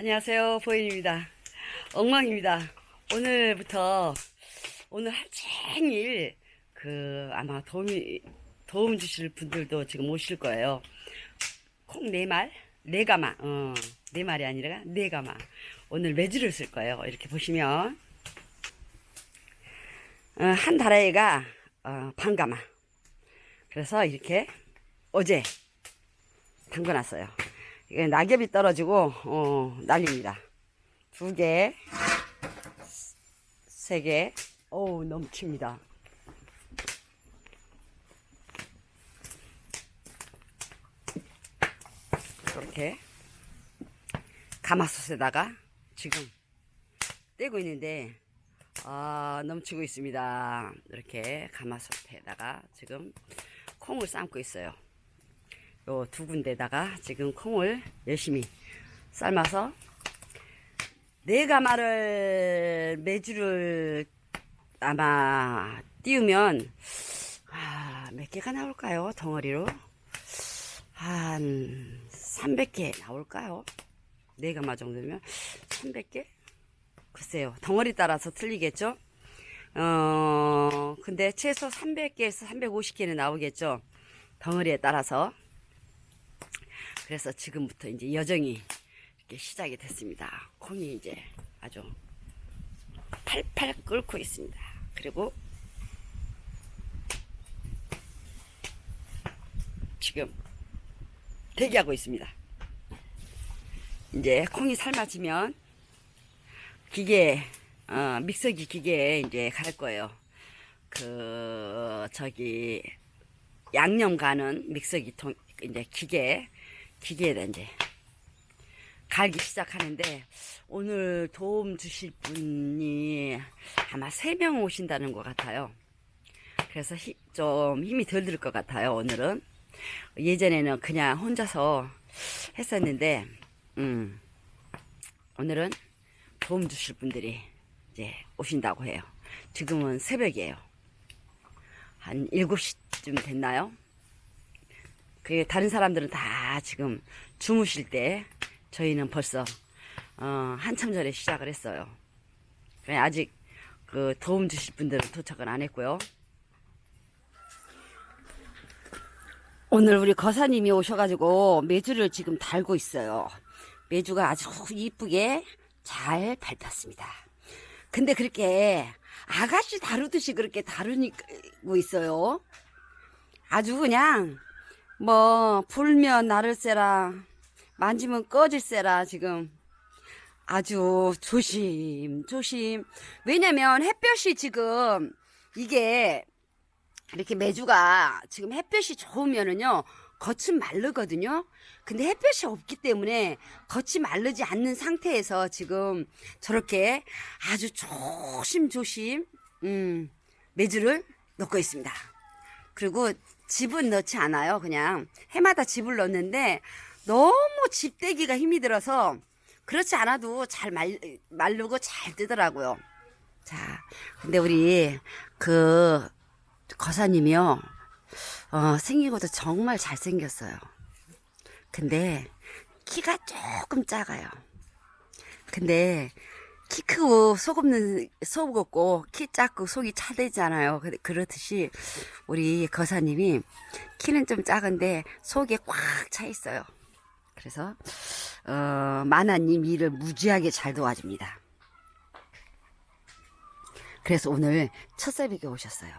안녕하세요. 보인입니다. 엉망입니다. 오늘부터 오늘 하루 종일 그 아마 도움이 도움 주실 분들도 지금 오실 거예요. 콩네 말, 네 가마, 어, 네 말이 아니라 네 가마. 오늘 매주를 쓸 거예요. 이렇게 보시면 어, 한 다라이가 어, 반 가마. 그래서 이렇게 어제 담궈놨어요. 이게 낙엽이 떨어지고 어, 난립니다. 두 개, 세 개, 어우 넘칩니다. 이렇게 가마솥에다가 지금 떼고 있는데 아 넘치고 있습니다. 이렇게 가마솥에다가 지금 콩을 삶고 있어요. 요 두 군데다가 지금 콩을 열심히 삶아서 네 가마를 매주를 아마 띄우면 아, 몇 개가 나올까요? 덩어리로 한 300개 나올까요? 네 가마 정도면 300개? 글쎄요. 덩어리 따라서 틀리겠죠? 어, 근데 최소 300개에서 350개는 나오겠죠? 덩어리에 따라서. 그래서 지금부터 이제 여정이 이렇게 시작이 됐습니다. 콩이 이제 아주 팔팔 끓고 있습니다. 그리고 지금 대기하고 있습니다. 이제 콩이 삶아지면 기계, 어, 믹서기 기계에 이제 갈 거예요. 그, 저기, 양념 가는 믹서기 통, 이제 기계, 기계에다 이제 갈기 시작하는데, 오늘 도움 주실 분이 아마 세 명 오신다는 것 같아요. 그래서 히- 좀 힘이 덜 들 것 같아요, 오늘은. 예전에는 그냥 혼자서 했었는데, 음, 오늘은 도움 주실 분들이 이제 오신다고 해요. 지금은 새벽이에요. 한 7시쯤 됐나요? 그 다른 사람들은 다 지금 주무실 때 저희는 벌써 어, 한참 전에 시작을 했어요. 그래, 아직 그 도움 주실 분들은 도착은 안 했고요. 오늘 우리 거사님이 오셔가지고 매주를 지금 달고 있어요. 매주가 아주 이쁘게 잘 밟혔습니다. 근데 그렇게 아가씨 다루듯이 그렇게 다루고 있어요. 아주 그냥 뭐 불면 나를 쎄라. 만지면 꺼질세라 지금. 아주 조심 조심. 왜냐면 햇볕이 지금 이게 이렇게 매주가 지금 햇볕이 좋으면은요 겉은 마르거든요. 근데 햇볕이 없기 때문에 겉이 마르지 않는 상태에서 지금 저렇게 아주 조심조심 음 매주를 넣고 있습니다. 그리고 집은 넣지 않아요 그냥 해마다 집을 넣는데 너무 집대기가 힘이 들어서 그렇지 않아도 잘 말, 마르고 잘 뜨더라고요 자 근데 우리 그 거사님이요. 어, 생긴 것도 정말 잘생겼어요. 근데 키가 조금 작아요. 근데 키 크고 속 없는 속 없고 키 작고 속이 차대잖아요. 그- 그렇듯이 우리 거사님이 키는 좀 작은데 속에 꽉 차 있어요. 그래서 어, 마나님 일을 무지하게 잘 도와줍니다. 그래서 오늘 첫 새벽에 오셨어요.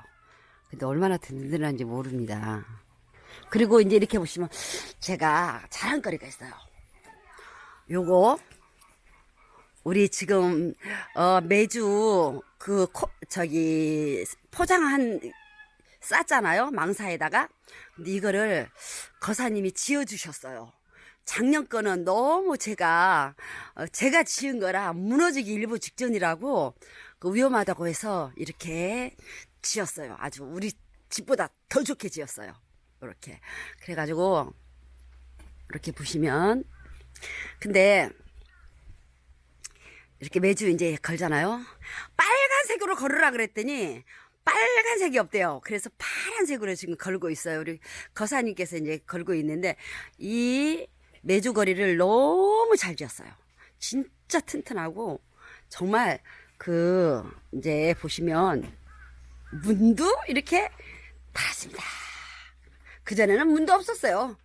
근데 얼마나 든든한지 모릅니다. 그리고 이제 이렇게 보시면 제가 자랑거리가 있어요. 요거 우리 지금 어 매주 그 코- 저기 포장한 쌌잖아요 망사에다가 근데 이거를 거사님이 지어 주셨어요. 작년 거는 너무 제가 어, 제가 지은 거라 무너지기 일부 직전이라고 그 위험하다고 해서 이렇게 지었어요. 아주 우리 집보다 더 좋게 지었어요. 이렇게 그래가지고 이렇게 보시면 근데 이렇게 매주 이제 걸잖아요. 빨간색으로 걸으라 그랬더니 빨간색이 없대요. 그래서 파란색으로 지금 걸고 있어요. 우리 거사님께서 이제 걸고 있는데 이 매주 거리를 너무 잘 지었어요. 진짜 튼튼하고 정말 그 이제 보시면 문도 이렇게 달았습니다. 그 전에는 문도 없었어요.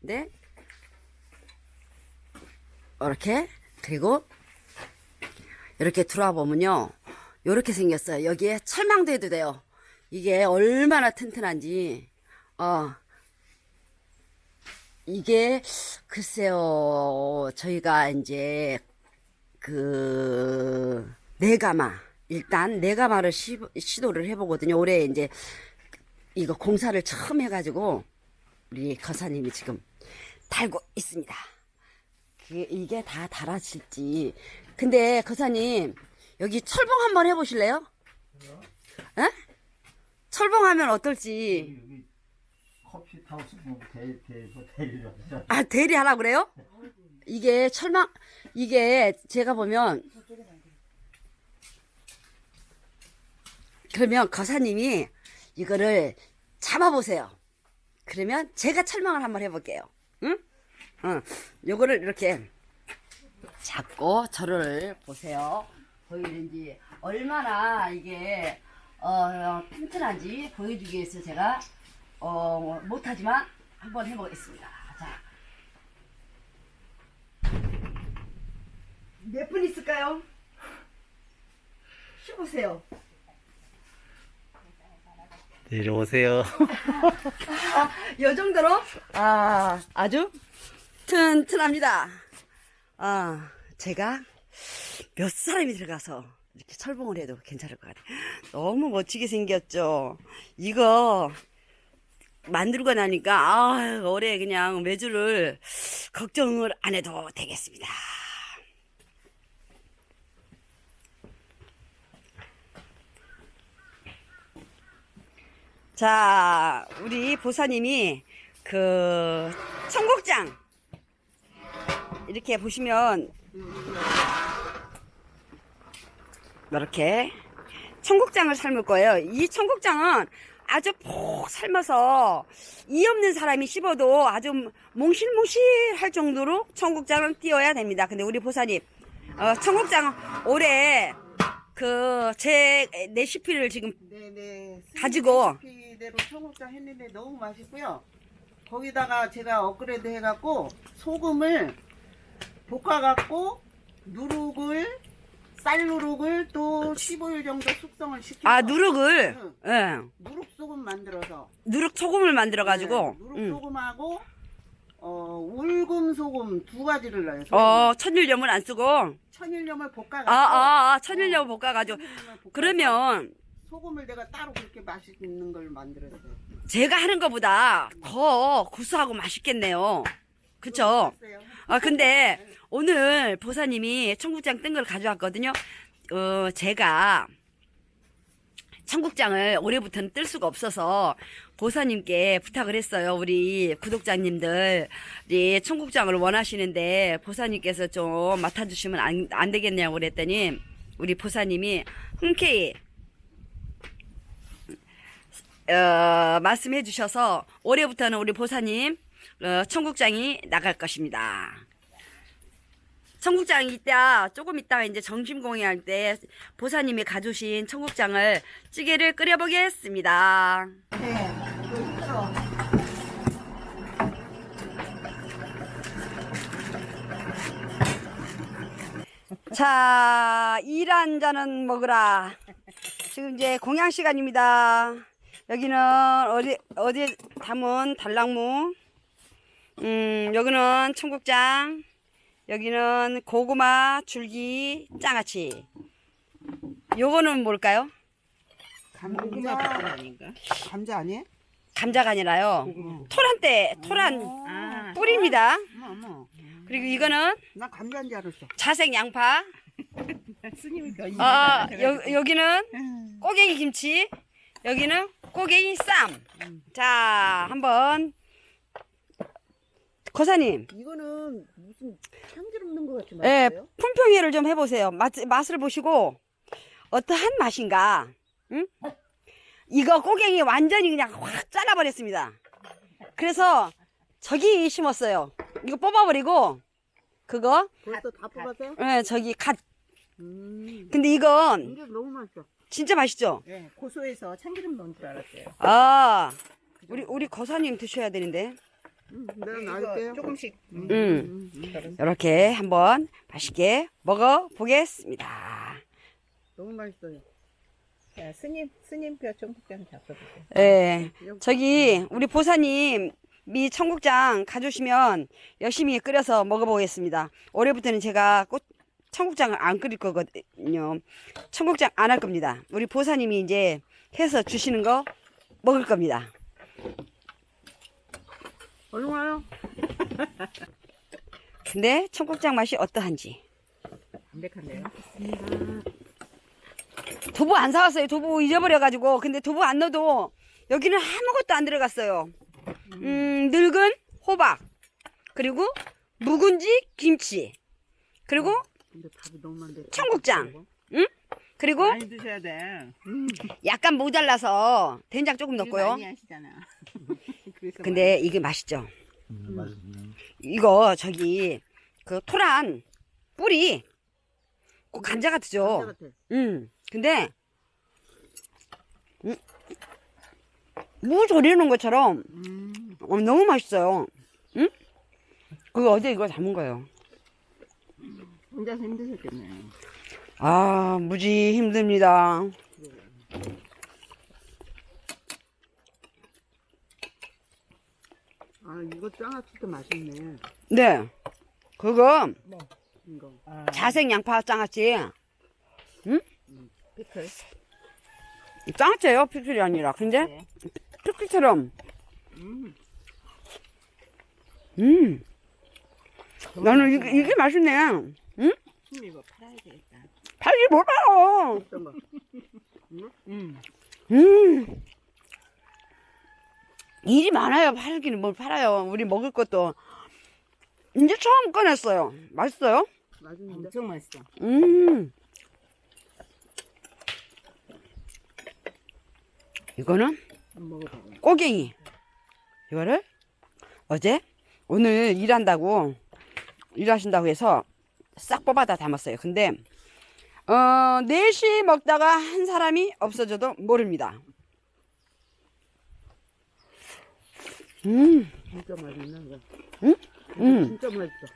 네. 이렇게 그리고 이렇게 들어와 보면요. 이렇게 생겼어요. 여기에 철망도 해도 돼요. 이게 얼마나 튼튼한지. 어. 이게 글쎄요. 저희가 이제 그 네가마 일단 네가마를 시, 시도를 해보거든요. 올해 이제 이거 공사를 처음 해가지고 우리 거사님이 지금 달고 있습니다. 그- 이게 다 달아질지. 근데 거사님 여기 철봉 한번 해보실래요? 에? 철봉하면 어떨지. 여기 커피 타우스 뭐 대, 대, 뭐 하자. 아 대리 하라 그래요? 이게 철망 이게 제가 보면 그러면 거사님이 이거를 잡아보세요. 그러면 제가 철망을 한번 해볼게요. 응? 응. 요거를 이렇게 잡고 저를 보세요. 보이는지 얼마나 이게 어, 튼튼한지 보여주기 위해서 제가 어, 못하지만 한번 해보겠습니다. 자. 몇 분 있을까요? 쉬보세요. 내려오세요. 요 정도로 아 아주 튼튼합니다. 아 제가 몇 사람이 들어가서 이렇게 철봉을 해도 괜찮을 것 같아요. 너무 멋지게 생겼죠. 이거 만들고 나니까 아 올해 그냥 매주를 걱정을 안 해도 되겠습니다. 자, 우리 보사님이 그 청국장 이렇게 보시면 이렇게 청국장을 삶을 거예요. 이 청국장은 아주 폭 삶아서 이 없는 사람이 씹어도 아주 몽실몽실할 정도로 청국장은 띄어야 됩니다. 근데 우리 보사님 어, 청국장 올해 그 제 레시피를 지금 네네. 가지고. 레시피대로 청국장 했는데 너무 맛있고요. 거기다가 제가 업그레이드 해갖고 소금을 볶아갖고 누룩을 쌀 누룩을 또 15일 정도 숙성을 시켜서 아 누룩을 응. 예 누룩 소금 만들어서 누룩 소금을 만들어 가지고 네, 누룩 음. 소금하고 어 울금 소금 두 가지를 넣어요. 어 천일염을 안 쓰고 천일염을 볶아갖고 아아 아, 천일염 볶아 가지고 천일염을 그러면 소금을 내가 따로 그렇게 맛있는 걸 만들었어요. 제가 하는 것보다 더 구수하고 맛있겠네요. 그쵸? 맛있어요. 아 근데 오늘 보사님이 청국장 뜬 걸 가져왔거든요. 어 제가 청국장을 올해부터는 뜰 수가 없어서 보사님께 부탁을 했어요. 우리 구독자님들 이 청국장을 원하시는데 보사님께서 좀 맡아주시면 안, 안 되겠냐고 그랬더니 우리 보사님이 흔쾌히 어, 말씀해 주셔서 올해부터는 우리 보사님 어, 청국장이 나갈 것입니다. 청국장 이따 조금 있다가 이제 점심 공연할 때 보사님이 가져오신 청국장을 찌개를 끓여 보겠습니다. 네. 그렇죠. 자, 일한 잔은 먹으라. 지금 이제 공양 시간입니다. 여기는 어디, 어디 담은 달랑무. 음, 여기는 청국장. 여기는 고구마, 줄기, 장아찌. 요거는 뭘까요? 감자 감자 아니에요? 감자가 아니라요. 토란대, 토란 아, 뿌리입니다. 어머, 어머. 그리고 이거는 나 감자인 줄 알았어. 자색 양파. 스님이 아, 여, 여기는 꼬갱이 김치. 여기는 꼬갱이 쌈. 자, 한번. 거사님, 이거는 무슨 참기름 넣은 것 같이 예, 맛있어요? 품평회를 좀 해보세요. 맛, 맛을 보시고, 어떠한 맛인가. 응? 이거 꼬갱이 완전히 그냥 확 잘라버렸습니다. 그래서 저기 심었어요. 이거 뽑아버리고, 그거. 벌써 다 뽑았어요? 예, 저기 갓. 음. 근데 이건 이게 너무 맛있어. 진짜 맛있죠? 네, 고소해서 참기름 넣은 줄 알았어요. 아, 우리 우리 거사님 드셔야 되는데. 음, 내가 놔줄게요. 조금씩. 음, 이렇게 한번 맛있게 먹어 보겠습니다. 너무 맛있어요. 자, 스님, 스님표 청국장 잡숴보세요. 예, 저기 우리 보사님 미 청국장 가져오시면 열심히 끓여서 먹어보겠습니다. 올해부터는 제가 꼭 청국장을 안 끓일 거거든요. 청국장 안 할 겁니다. 우리 보사님이 이제 해서 주시는 거 먹을 겁니다. 얼른 와요. 근데 청국장 맛이 어떠한지. 담백한데요? 두부 안 사왔어요. 두부 잊어버려가지고. 근데 두부 안 넣어도 여기는 아무것도 안 들어갔어요. 음, 늙은 호박. 그리고 묵은지 김치. 그리고 근데 밥이 너무 많은데. 청국장. 응? 그리고 많이 드셔야 돼. 약간 모자라서 된장 조금 일 넣고요. 많이 하시잖아. 그래서 근데 이게 맛있죠. 음, 맛있네. 이거 저기 그 토란 뿌리 꼭 감자 감자 같죠. 같아. 음. 근데 음, 무 졸이는 것처럼 음. 어, 너무 맛있어요. 응? 그거 어제 이거 담은 거예요. 혼자서 힘드셨겠네. 아, 무지 힘듭니다. 아, 이거 장아찌도 맛있네. 네. 그거 이거. 아, 자색 양파 장아찌. 피클. 장아찌예요, 피클이 아니라. 근데 네. 피클처럼. 음. 음. 나는 이게, 이게 맛있네. 응? 심 이거 팔아야 되겠다. 팔지. 어떤 거? 음. 음. 일이 많아요. 팔기는 뭘 팔아요. 우리 먹을 것도. 이제 처음 꺼냈어요. 맛있어요? 맛있는데? 엄청 맛있어. 음. 이거는 먹어봐. 꼬갱이. 이거를 어제 오늘 일한다고 일하신다고 해서 싹 뽑아다 담았어요. 근데 어 4시 먹다가 한 사람이 없어져도 모릅니다. 음. 진짜 맛있네, 이거. 응? 음. 진짜 맛있어.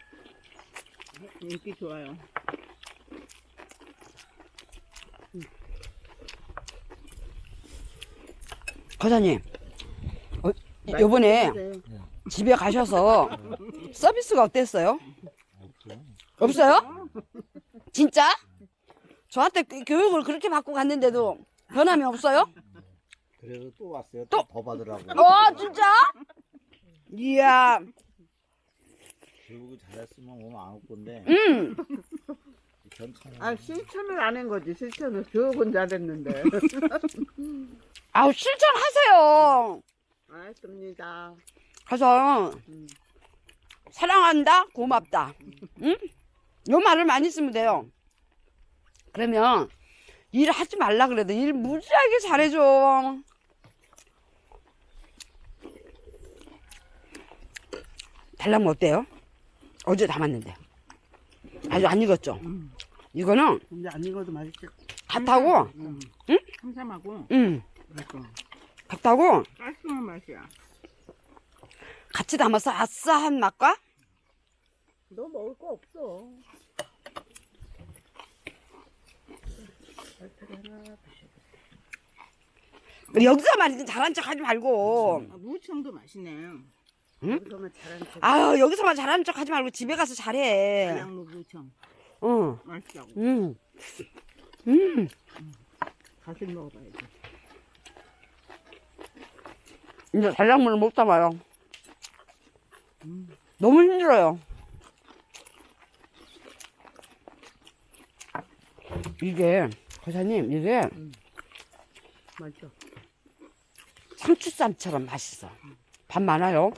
인기 좋아요. 거사님. 어, 요번에. 집에 가셔서 서비스가 어땠어요? 없어요? 진짜? 저한테 그 교육을 그렇게 받고 갔는데도 변함이 없어요? 그래서 또 왔어요. 또? 또더 받으라고. 어, 진짜? 이야, 교육을 잘했으면 오늘 안올 건데 음, 괜찮아. 아, 실천을 안 한 거지, 실천을. 교육은 잘했는데. 아우, 실천하세요. 알겠습니다. 가서, 음. 사랑한다, 고맙다. 응? 요 말을 많이 쓰면 돼요. 그러면, 일 하지 말라 그래도 일 무지하게 잘해줘. 달라면 어때요? 어제 담았는데. 아주 안 익었죠? 음. 이거는 근데 안 익어도 맛있지. 갓하고, 음. 삼삼하고 음, 맛있어. 갓하고 깔끔한 맛이야. 같이 담아서 아싸한 맛과 너 먹을 거 없어. 여기서 말이지 잘한 척 하지 말고 아, 무청도 맛있네. 응? 여기서만 잘한 척. 아유 여기서만 잘하는 척 하지 말고 집에 가서 잘해 달랑무 무청. 응, 맛있다고. 음, 음. 다시 먹어봐야지. 이제 달량물을 못 담아요 너무 힘들어요 이게 거사님 이게 맛있어. 상추쌈처럼 맛있어 밥 많아요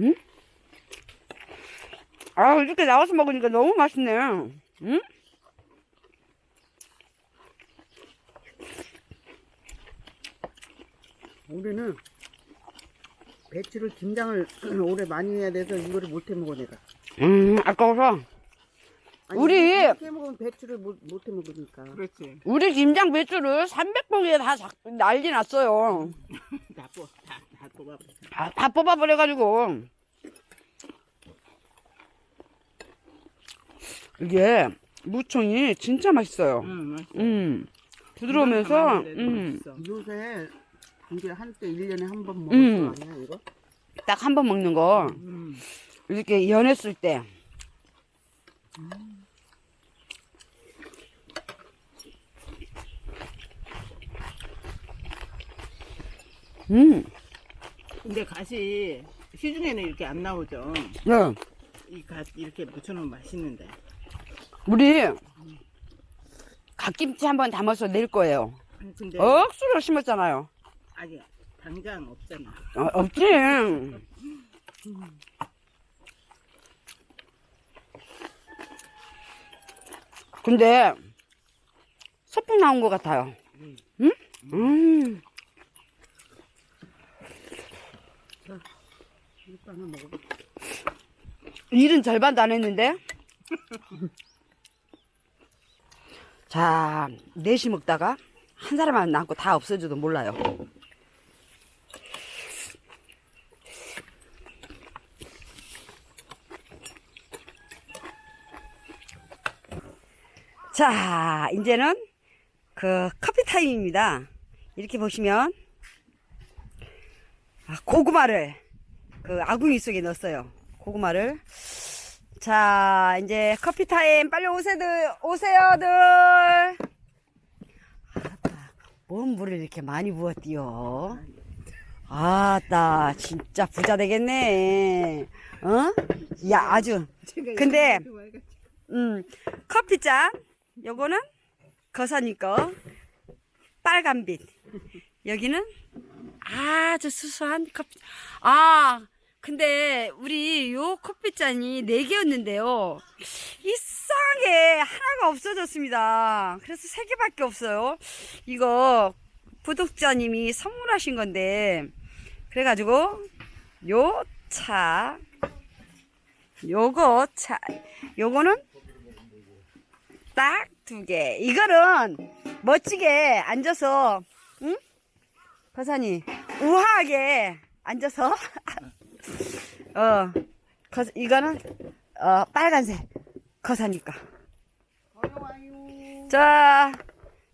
응? 아 이렇게 나와서 먹으니까 너무 맛있네 응? 우리는 배추를 김장을 오래 많이 해야 돼서 이거를 못해 먹어 내가. 음, 아까워서. 아니, 우리- 이렇게 먹으면 배추를 못, 못해 먹으니까. 그렇지. 우리 김장 배추를 300봉에 다 작- 난리 났어요. 다 뽑, 다, 다 뽑아. 다, 다 뽑아버려가지고. 이게 무청이 진짜 맛있어요. 응, 맛있어. 음, 부드러우면서, 음, 요새 이제 한때 1년에 한 번 먹을 음. 거 아니야, 이거? 딱 한 번 먹는 거. 음. 이렇게 연했을 때. 음, 근데 갓이 시중에는 이렇게 안 나오죠. 네. 이갓 이렇게 묻혀놓으면 맛있는데. 우리 갓김치 한번 담아서 낼 거예요. 아니, 근데 억수로 심었잖아요. 아니 당장 없잖아. 어, 없지. 근데 소풍 나온 것 같아요. 응? 음. 이거 하나 먹어봐. 일은 절반도 안 했는데. 자, 넷이 먹다가 한 사람만 남고 다 없어져도 몰라요. 자, 이제는 그 커피 타임입니다. 이렇게 보시면 아, 고구마를 그 아궁이 속에 넣었어요. 고구마를. 자, 이제 커피 타임. 빨리 오세들, 오세요들. 아따, 뭔 물을 이렇게 많이 부었디요? 아따, 진짜 부자 되겠네. 어? 야, 아주. 근데, 음, 커피잔. 요거는 거사니 거. 빨간빛. 여기는 아주 수수한 커피. 아, 근데 우리 요 커피잔이 네 개였는데요. 이상하게 하나가 없어졌습니다. 그래서 세 개밖에 없어요. 이거 구독자님이 선물하신 건데 그래가지고 요 차, 요거 차, 요거는 딱 두 개. 이거는 멋지게 앉아서, 응? 거사니, 우아하게 앉아서, 어, 거, 이거는, 어, 빨간색. 거사니까. 자,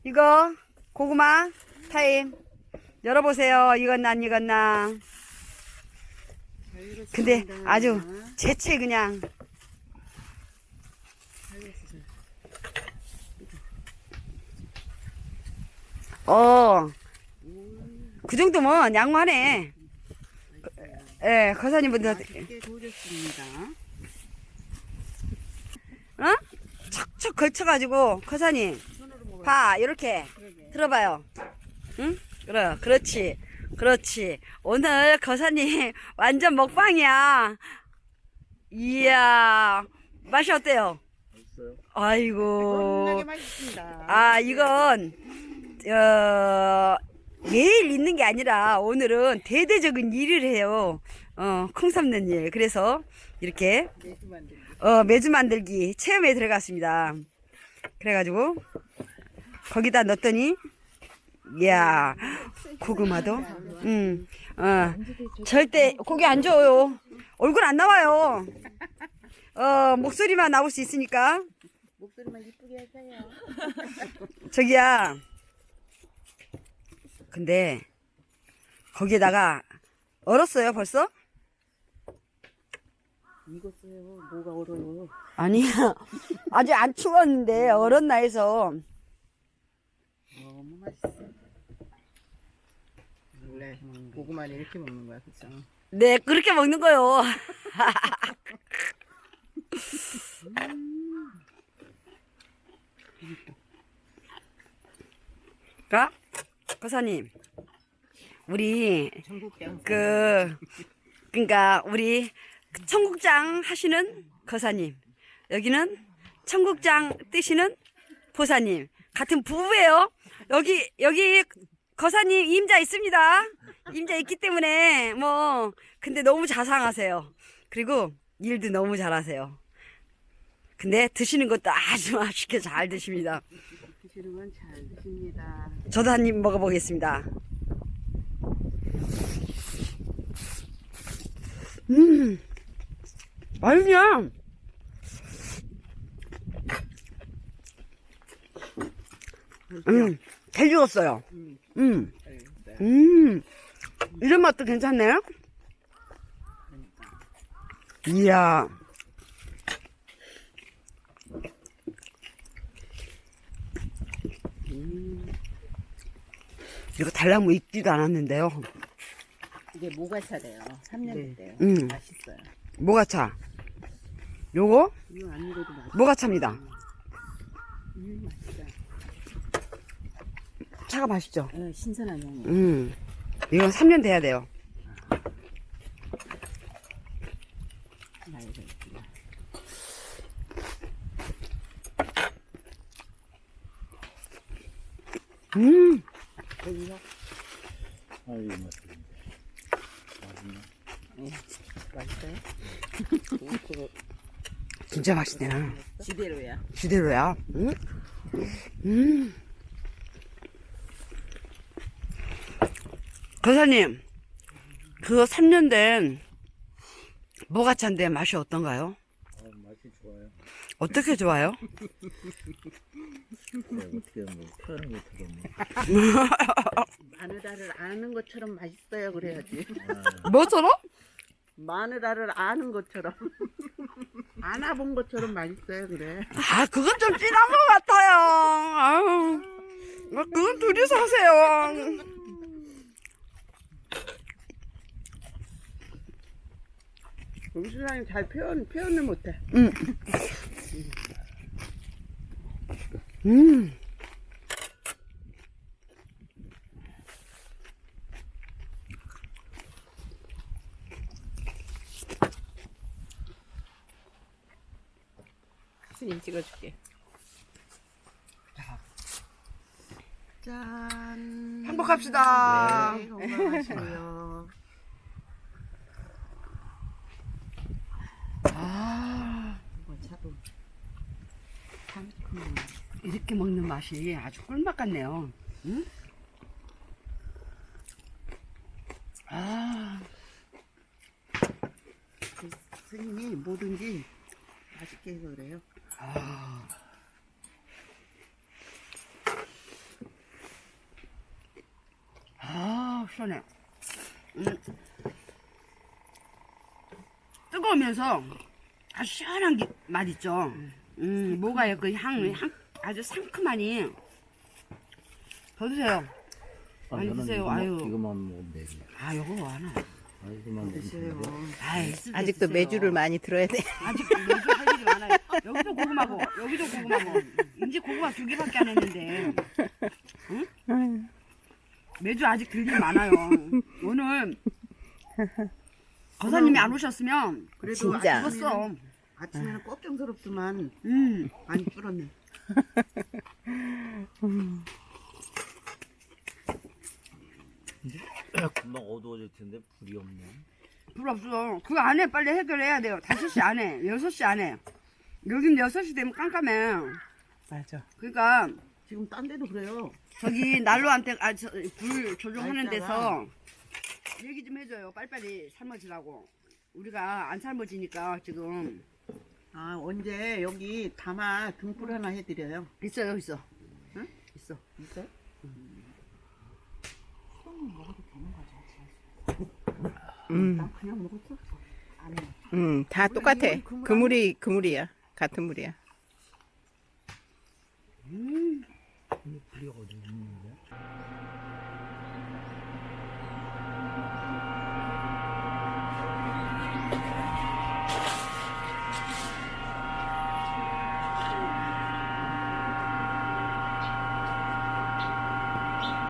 이거, 고구마 타임. 열어보세요. 이건 난, 이건 난. 근데 아주 재채 그냥. 어, 그 정도면 양호하네. 예, 거사님분들. 어? 척척 걸쳐가지고, 거사님, 봐, 이렇게 들어봐요. 응? 그래, 그렇지. 그렇지. 오늘 거사님 완전 먹방이야. 이야, 맛이 어때요? 있어요. 아이고. 아, 이건, 어, 매일 있는 게 아니라 오늘은 대대적인 일을 해요. 어, 콩 삶는 일. 그래서 이렇게, 매주 만들기. 어, 매주 만들기 체험에 들어갔습니다. 그래가지고, 거기다 넣었더니, 이야, 고구마도, 음, 어, 절대 고기 안 줘요. 얼굴 안 나와요. 어, 목소리만 나올 수 있으니까. 목소리만 이쁘게 하세요. 저기야. 근데 거기에다가 얼었어요 벌써? 익었어요. 뭐가 얼어요. 아니야. 아직 안 추웠는데 얼었나 해서. 너무 맛있어. 원래 고구마를 이렇게 먹는 거야, 그죠? 네 그렇게 먹는 거요. 가 거사님 우리. 그 그러니까 우리 청국장 하시는 거사님 여기는 청국장 뜨시는 보사님 같은 부부예요. 여기 여기 거사님 임자 있습니다. 임자 있기 때문에 뭐 근데 너무 자상하세요. 그리고 일도 너무 잘하세요. 근데 드시는 것도 아주 맛있게 잘 드십니다. 드시는 건 잘 드십니다. 저도 한 입 먹어보겠습니다. 음, 맛있냐? 음, 잘 익었어요. 음, 음, 이런 맛도 괜찮네요. 이야. 이거 달라고 익지도 않았는데요. 이게 모가차래요. 3년 됐대요. 음. 맛있어요. 뭐가 차? 요거? 이거 안 익어도 맛있어. 뭐가 차입니다. 음, 맛있어. 차가 맛있죠? 어, 신선한 향이. 음. 이건 3년 돼야 돼요. 음. 아유 맛있네. 맛있어요? 진짜 맛있네요. 지대로야. 지대로야. 음. 음. 거사님, 그거 3년 된 모가차인데 맛이 어떤가요? 아, 맛이 좋아요. 어떻게 좋아요? 네, 어떻게 뭐 표현한 것처럼 마누라를 아는 것처럼 맛있어요. 그래야지. 뭐처럼? 마누라를 아는 것처럼. 안아본 것처럼 맛있어요. 그래. 아, 그건 좀 진한 것 같아요. 아유, 아, 그건 둘이서 하세요. 우리 신랑이 잘 표현, 표현을 못해. 음. 음. 스님 찍어줄게. 짠. 행복합시다. 네, 건강하세요. 아, 이거 차도 이렇게 먹는 맛이 아주 꿀맛 같네요. 응? 아, 그 스님이 뭐든지 맛있게 해서 그래요. 아. 아, 시원해. 음. 뜨거우면서 아주 시원한 게, 맛 있죠. 음, 뭐가요? 그 향, 향, 아주 상큼하니. 더 드세요. 많이 저는 드세요. 이거만- 아유. 이거만 먹으면 되지. 아, 요거 하나. 아, 이거만 먹으면 드세요. 아이, 쓰- 아직도 드세요. 매주를 많이 들어야 돼. 아직 매주 할 일이 많아요. 여기도 고구마고, 여기도 고구마고. 이제 고구마 두 개밖에 안 했는데. 응? 매주 아직 들 일이 많아요. 오늘 거사님이 안 오셨으면 그래도 진짜. 아침에는- 죽었어. 아침에는 걱정스럽지만 음. 많이 줄었네. 금방 어두워질 텐데 불이 없네. 불 없어. 그 안에 빨리 해결해야 돼요. 5시 안에, 6시 안에. 여긴 6시 되면 깜깜해. 맞아. 그러니까 지금 딴 데도 그래요. 저기 난로한테 아, 저, 불 조정하는 알잖아. 데서 얘기 좀 해줘요. 빨리빨리 삶아지라고. 우리가 안 삶아지니까 지금 아 언제 여기 담아 등불 하나 해드려요. 있어요, 있어. 응? 있어. 있어요? 음, 나 그냥 먹었어. 안 해. 음, 다 똑같아. 그물 그물이 그물이야. 같은 물이야. 불이 어디 있는데?